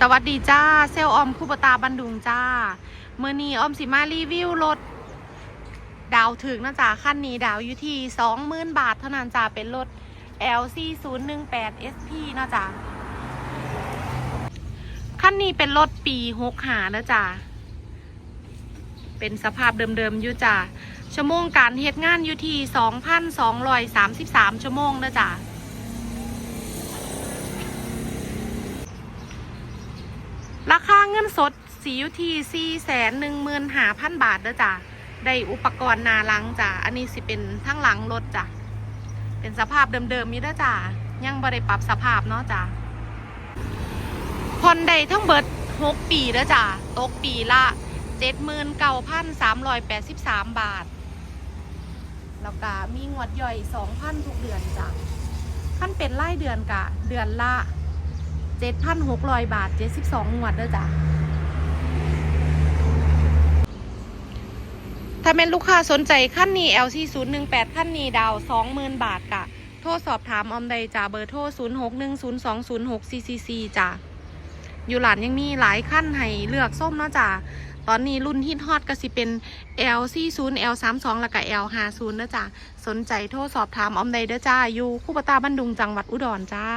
สวัสดีจ้า เซลลออมคูปตาบันดุงจ้าเมื่อนี้ออมสิมารีวิวรถ ดาวถึงนะจ๊ะขั้นนี้ดาวอยู่ที่สองหมื่นบาทเท่านั้นจ้าเป็นรถ LC 0 1 8 SP นะจ๊ะขั้นนี้เป็นรถปีหกหาแล้วจ้าเป็นสภาพเดิมๆอยู่จ้าชั่วโมงการเฮ็ดงานอยู่ที่2,233 ชั่วโมงนะจ๊ะราคา เงินสดสีอยู่ที่สี่แสนหนึ่งหมื่นหาพันบาทเด้อจ้ะได้อุปกรณ์นาลังจ้ะอันนี้สิเป็นทั้งหลังรถจ้ะเป็นสภาพเดิมๆนี้เด้อจ้ะยังบ่ได้ปรับสภาพเนาะจ้ะผ่อนได้ทั้งเบิดหกปีเด้อจ้ะตกปีละเจ็ดหมื่นเก้าพันสามร้อยแปดสิบสามบาท แล้วก็มีงวดย่อยสองพันทุกเดือนจ้ะขั้นเป็นรายเดือนกะ เดือนละ 7,600บาท72งวดเด้อจ้ะ ถ้าเป็นลูกค้าสนใจขั้นนี้ LC 0 1 8ขั้นนี้ดาว20,000บาทกะ โทรสอบถามออมใดจ้าเบอร์โทร0610206444จ้ะ อยู่หลานยังมีหลายขั้นให้เลือกส้มเนาะจ้ะ ตอนนี้รุ่นฮิตฮอตก็สิเป็น LC 0 L 3 2แล้วก็ L 5 0นะจ้ะ สนใจโทรสอบถามออมใดเด้อจ้า อยู่คู่ปตาบันดุงจังหวัดอุดรจ้า